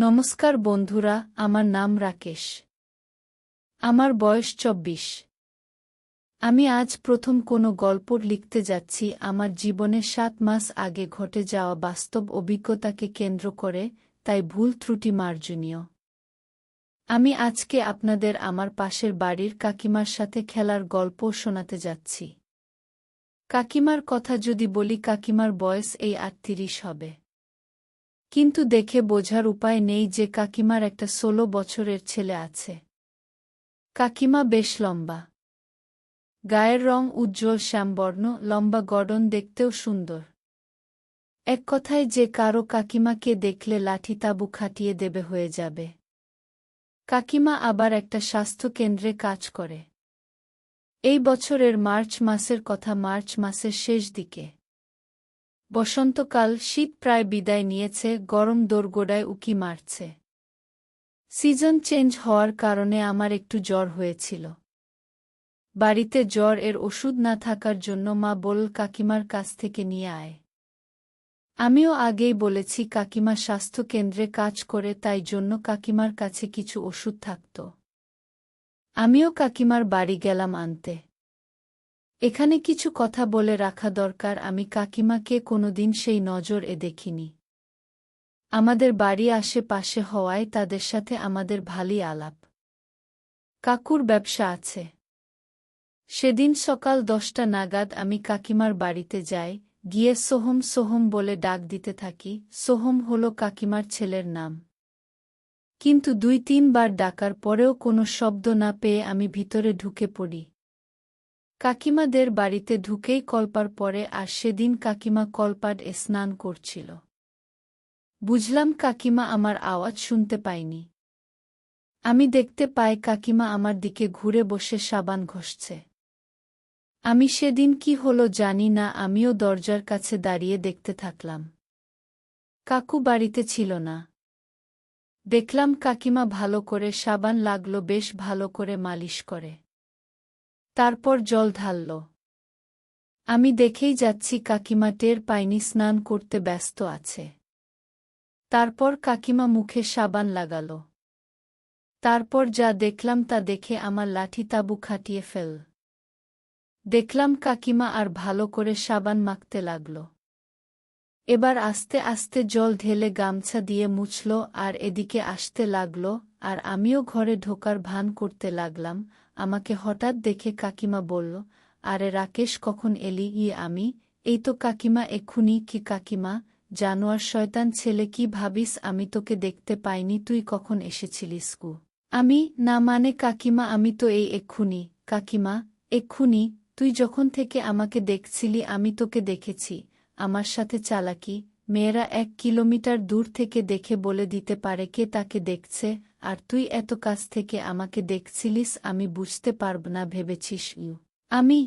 নমস্কার বন্ধুরা, আমার নাম রাকেশ। আমার বয়স চব্বিশ। আমি আজ প্রথম কোনো গল্প লিখতে যাচ্ছি। আমার জীবনে সাত মাস আগে ঘটে যাওয়া বাস্তব অভিজ্ঞতাকে কেন্দ্র করে, তাই ভুল ত্রুটি মার্জনীয়। আমি আজকে আপনাদের আমার পাশের বাড়ির কাকিমার সাথে খেলার গল্প শোনাতে যাচ্ছি। কাকিমার কথা যদি বলি, কাকিমার বয়স এই আটত্রিশ হবে। কিন্তু দেখে বোঝার উপায় নেই যে কাকিমার একটা ষোলো বছরের ছেলে আছে। কাকিমা বেশ লম্বা। গায়ের রং উজ্জ্বল শ্যামবর্ণ, লম্বা গড়ন দেখতেও সুন্দর। এক কথায় যে কারও কাকিমাকে দেখলে লাঠি তাবু খাটিয়ে দেবে হয়ে যাবে। কাকিমা আবার একটা স্বাস্থ্যকেন্দ্রে কাজ করে। এই বছরের মার্চ মাসের কথা মার্চ মাসের শেষ দিকে। বসন্তকাল শীত প্রায় বিদায় নিয়েছে, গরম দোরগোড়ায় উকি মারছে। সিজন চেঞ্জ হওয়ার কারণে আমার একটু জ্বর হয়েছিল। বাড়িতে জ্বর এর ওষুধ না থাকার জন্য মা বল কাকিমার কাছ থেকে নিয়ে আয়। আমিও আগেই বলেছি কাকিমা স্বাস্থ্য কেন্দ্রে কাজ করে, তাই জন্য কাকিমার কাছে কিছু ওষুধ থাকত। আমিও কাকিমার বাড়ি গেলাম আনতে। এখানে কিছু কথা বলে রাখা দরকার, আমি কাকিমাকে কোনোদিন সেই নজর এ দেখিনি। আমাদের বাড়ি আশেপাশে হওয়ায় তাদের সাথে আমাদের ভালই আলাপ। কাকুর ব্যবসা আছে। সেদিন সকাল দশটা নাগাদ আমি কাকিমার বাড়িতে যাই, গিয়ে সোহম সোহম বলে ডাক দিতে থাকি, সোহম হল কাকিমার ছেলের নাম। কিন্তু দুই তিনবার ডাকার পরেও কোনো শব্দ না পেয়ে আমি ভিতরে ঢুকে পড়ি। কাকিমাদের বাড়িতে ঢুকেই কল্পার পরে আর সেদিন কাকিমা কলপাড স্নান করছিল। বুঝলাম কাকিমা আমার আওয়াজ শুনতে পায়নি। আমি দেখতে পাই কাকিমা আমার দিকে ঘুরে বসে সাবান ঘষছে। আমি সেদিন কি হলো জানি না, আমিও দরজার কাছে দাঁড়িয়ে দেখতে থাকলাম। কাকু বাড়িতে ছিল না। দেখলাম কাকিমা ভালো করে সাবান লাগল, বেশ ভালো করে মালিশ করে। তারপর জল ঢালল। আমি দেখেই যাচ্ছি কাকিমা টের পাইনি স্নান করতে ব্যস্ত আছে। তারপর কাকিমা মুখে সাবান লাগাল। তারপর যা দেখলাম তা দেখে আমার লাঠি তাবু খাটিয়ে ফেল। দেখলাম কাকিমা আর ভালো করে সাবান মাখতে লাগল। এবার আস্তে আস্তে জল ঢেলে গামছা দিয়ে মুছল আর এদিকে আসতে লাগল আর আমিও ঘরে ঢোকার ভান করতে লাগলাম আমাকে হঠাৎ দেখে কাকিমা বলল, আরে রাকেশ, কখন এলি? ই আমি? এই তো কাকিমা এক্ষুনি কি কাকিমা? জানোয়ার শয়তান ছেলে, কি ভাবিস? আমি তোকে দেখতে পাইনি, তুই কখন এসেছিলিস কু? আমি? না মানে কাকিমা, আমি তো এই এক্ষুনি কাকিমা এক্ষুনি তুই যখন থেকে আমাকে দেখছিলি, আমি তোকে দেখেছি। আমার সাথে চালাকি মেয়েরা এক কিলোমিটার দূর থেকে দেখে বলে দিতে পারে কে তাকে দেখছে, আর তুই এত কাছ থেকে আমাকে দেখছিলিস, আমি বুঝতে পারব না, ভেবেছিস ইউ। আমি?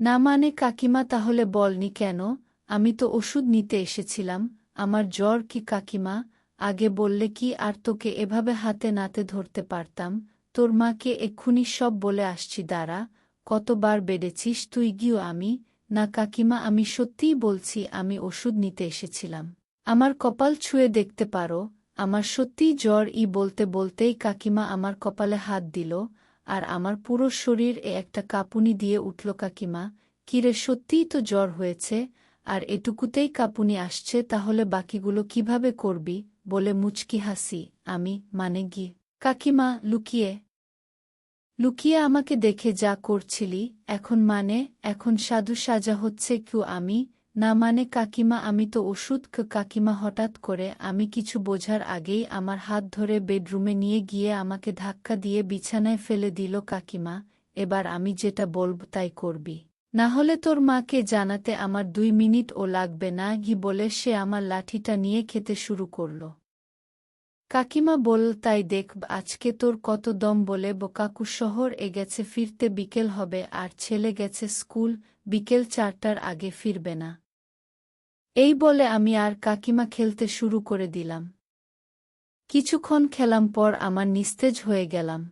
না মানে কাকিমা তাহলে বলনি কেন? আমি তো ওষুধ নিতে এসেছিলাম, আমার জ্বর কি কাকিমা? আগে বললে কি আর তোকে এভাবে হাতে নাতে ধরতে পারতাম? তোর মাকে এক্ষুনি সব বলে আসছি, দাঁড়া, কতবার বেড়েছিস তুই গিয়েও আমি না কাকিমা, আমি সত্যিই বলছি, আমি ওষুধ নিতে এসেছিলাম। আমার কপাল ছুঁয়ে দেখতে পারো, আমার সত্যিই জ্বর, ই বলতে বলতেই কাকিমা আমার কপালে হাত দিল, আর আমার পুরো শরীর এ একটা কাপুনি দিয়ে উঠল, কাকিমা, কিরে সত্যিই তো জ্বর হয়েছে, আর এটুকুতেই কাপুনি আসছে, তাহলে বাকিগুলো কীভাবে করবি, বলে মুচকি হাসি, আমি মানে গি। কাকিমা, লুকিয়ে লুকিয়ে আমাকে দেখে যা করছিলি, এখন মানে এখন সাধু সাজা হচ্ছে কেউ আমি, না মানে কাকিমা আমি তো ওষুধ কাকিমা হঠাৎ করে আমি কিছু বোঝার আগেই আমার হাত ধরে বেডরুমে নিয়ে গিয়ে আমাকে ধাক্কা দিয়ে বিছানায় ফেলে দিল কাকিমা, এবার আমি যেটা বলব তাই করবি। না হলে তোর মাকে জানাতে আমার দুই মিনিট ও লাগবে না, ঘি বলে সে আমার লাঠিটা নিয়ে খেতে শুরু করল। কাকিমা বল তাই দেখব আজকে তোর কত দম বলে বোকাকু শহর এ গেছে, ফিরতে বিকেল হবে, আর ছেলে গেছে স্কুল, বিকেল চারটার আগে ফিরবে না। এই বলে আমি আর কাকিমা খেলতে শুরু করে দিলাম। কিছুক্ষণ খেলাম পর আমার নিস্তেজ হয়ে গেলাম।